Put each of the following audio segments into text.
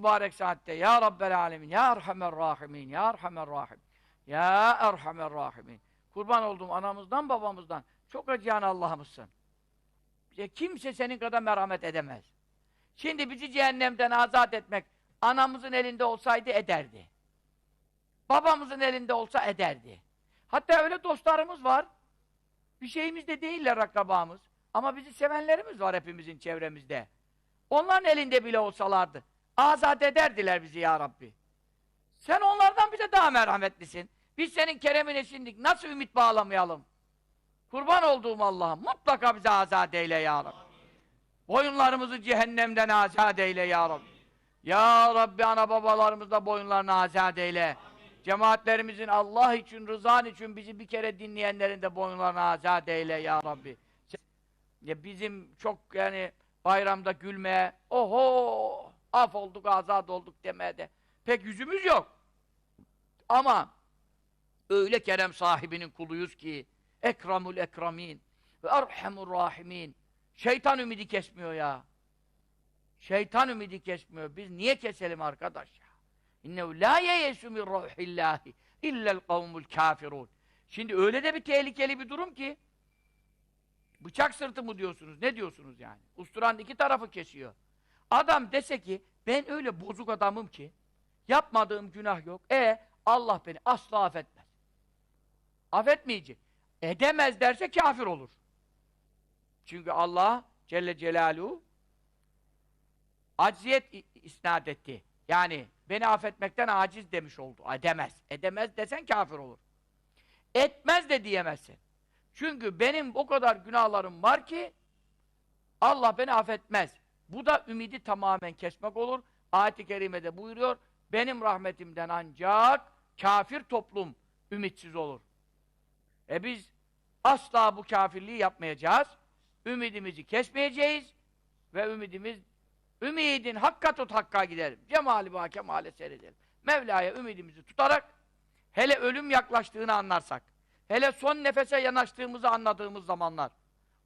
mübarek saatte ya Rabbel alemin ya Erhamer Rahimin ya Erhamer Rahim ya Erhamer Rahimin kurban olduğum anamızdan babamızdan çok acıyan Allah'ımızsın. Bize kimse senin kadar merhamet edemez. Şimdi bizi cehennemden azat etmek anamızın elinde olsaydı ederdi. Babamızın elinde olsa ederdi. Hatta öyle dostlarımız var. Bir şeyimiz de değiller akrabamız. Ama bizi sevenlerimiz var hepimizin çevremizde. Onların elinde bile olsalardı. Azat ederdiler bizi ya Rabbi. Sen onlardan bize daha merhametlisin. Biz senin keremine şimdik. Nasıl ümit bağlamayalım? Kurban olduğum Allah'ım mutlaka bize azat eyle ya Rabbi. Boyunlarımızı cehennemden azat eyle ya Rabbi. Ya Rabbi ana babalarımız da boyunlarını azat eyle. Cemaatlerimizin Allah için, rızan için bizi bir kere dinleyenlerin de boyunlarını azat eyle ya Rabbi. Ya bizim çok yani bayramda gülmeye, oho, af olduk, azat olduk demeye de pek yüzümüz yok. Ama öyle kerem sahibinin kuluyuz ki ekramul ekramin ve erhamur rahimin. Şeytan ümidi kesmiyor ya. Şeytan ümidi kesmiyor. Biz niye keselim arkadaş ya? İnnehu la yeyesu min ruhillahi illel kavmul kafirun. Şimdi öyle de bir tehlikeli bir durum ki bıçak sırtı mı diyorsunuz? Ne diyorsunuz yani? Usturanın iki tarafı kesiyor. Adam dese ki ben öyle bozuk adamım ki yapmadığım günah yok. E Allah beni asla affetmez. Affetmeyecek. Edemez derse kafir olur. Çünkü Allah Celle Celaluhu acziyet isnat etti. Yani beni affetmekten aciz demiş oldu. Edemez. Edemez desen kafir olur. Etmez de diyemezsin. Çünkü benim o kadar günahlarım var ki Allah beni affetmez. Bu da ümidi tamamen kesmek olur. Ayet-i Kerime'de buyuruyor, benim rahmetimden ancak kafir toplum ümitsiz olur. E biz asla bu kafirliği yapmayacağız. Ümidimizi kesmeyeceğiz ve ümidimiz ümidin hakka tut hakka gidelim. Cemali ba kemale seyredelim. Mevla'ya ümidimizi tutarak hele ölüm yaklaştığını anlarsak hele son nefese yanaştığımızı anladığımız zamanlar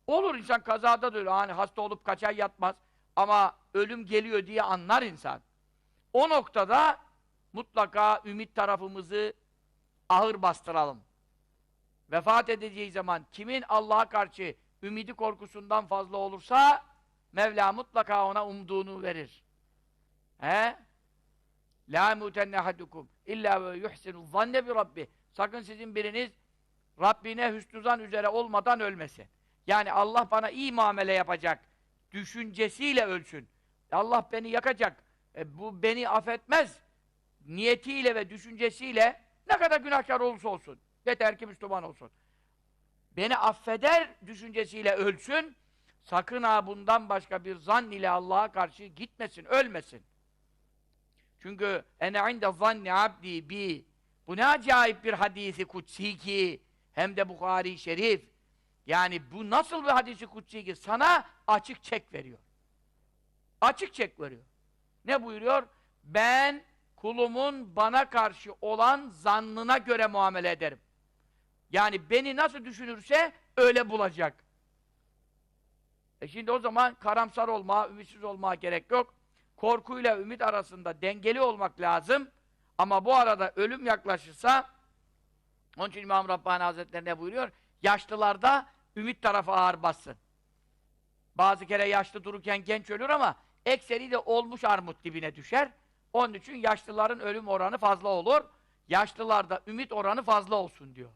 olur insan kazada da öyle hani hasta olup kaç ay yatmaz ama ölüm geliyor diye anlar insan. O noktada mutlaka ümit tarafımızı ağır bastıralım. Vefat edeceği zaman kimin Allah'a karşı ümidi korkusundan fazla olursa Mevla mutlaka ona umduğunu verir. He? La mutenne ahadukum illa ve yuhsinu zanne bi rabbi. Sakın sizin biriniz Rabbine hüsnü zan üzere olmadan ölmesin. Yani Allah bana iyi muamele yapacak düşüncesiyle ölsün. Allah beni yakacak. E, bu beni affetmez. Niyetiyle ve düşüncesiyle ne kadar günahkar olursa olsun. Yeter ki Müslüman olsun. Beni affeder düşüncesiyle ölsün. Sakın ha bundan başka bir zan ile Allah'a karşı gitmesin, ölmesin. Çünkü ene inde zanni abdi bi. Bu ne acayip bir hadisi kutsi ki hem de Bukhari Şerif. Yani bu nasıl bir hadisi kutsi ki sana açık çek veriyor. Açık çek veriyor. Ne buyuruyor? Ben kulumun bana karşı olan zannına göre muamele ederim. Yani beni nasıl düşünürse öyle bulacak. E şimdi o zaman karamsar olma, ümitsiz olmaya gerek yok. Korkuyla ümit arasında dengeli olmak lazım. Ama bu arada ölüm yaklaşırsa onun için İmam Rabbani Hazretleri ne buyuruyor? Yaşlılarda ümit tarafı ağır bassın. Bazı kere yaşlı dururken genç ölür ama ekseri de olmuş armut dibine düşer. Onun için yaşlıların ölüm oranı fazla olur. Yaşlılarda ümit oranı fazla olsun diyor.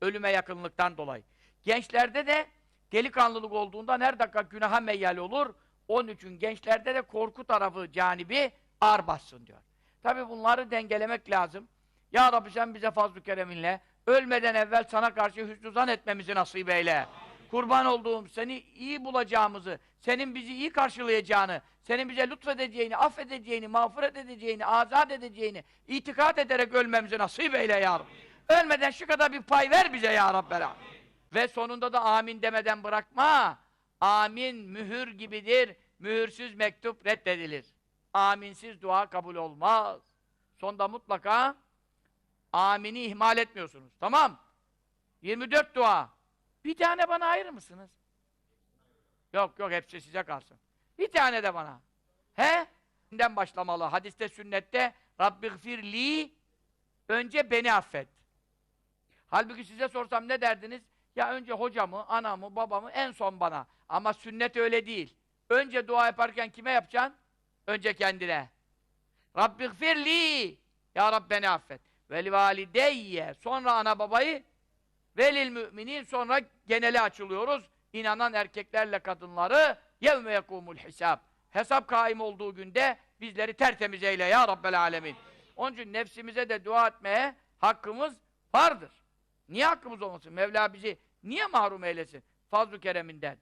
Ölüme yakınlıktan dolayı. Gençlerde de delikanlılık olduğundan her dakika günaha meyyal olur. Onun için gençlerde de korku tarafı canibi ağır bassın diyor. Tabi bunları dengelemek lazım. Ya Rabbi sen bize fazl-ı kereminle ölmeden evvel sana karşı hüsnü etmemizi nasip eyle. Kurban olduğum seni iyi bulacağımızı, senin bizi iyi karşılayacağını, senin bize lütfedeceğini, affedeceğini, mağfiret edeceğini, azat edeceğini itikat ederek ölmemizi nasip eyle ya Rabbi. Ölmeden şu kadar bir pay ver bize ya Rabbi. Ve sonunda da amin demeden bırakma. Amin mühür gibidir. Mühürsüz mektup reddedilir. Aminsiz dua kabul olmaz. Sonda mutlaka amini ihmal etmiyorsunuz. Tamam. 24 dua. Bir tane bana ayırır mısınız? Yok yok hepsi size kalsın. Bir tane de bana. He? Rabbinden başlamalı. Hadiste, sünnette Rabbighfirli önce beni affet. Halbuki size sorsam ne derdiniz? Ya önce hocamı, anamı, babamı en son bana. Ama sünnet öyle değil. Önce dua yaparken kime yapacaksın? Önce kendine. Rabbighfirli Ya Rabbi beni affet. Vel valideyye sonra ana babayı velil müminin sonra genele açılıyoruz. İnanan erkeklerle kadınları yevme yekumul hisab. Hesap kaim olduğu günde bizleri tertemiz eyle ya Rabbel alemin. Onun için nefsimize de dua etmeye hakkımız vardır. Niye hakkımız olmasın? Mevla bizi niye mahrum eylesin? Fazl-ı kereminden.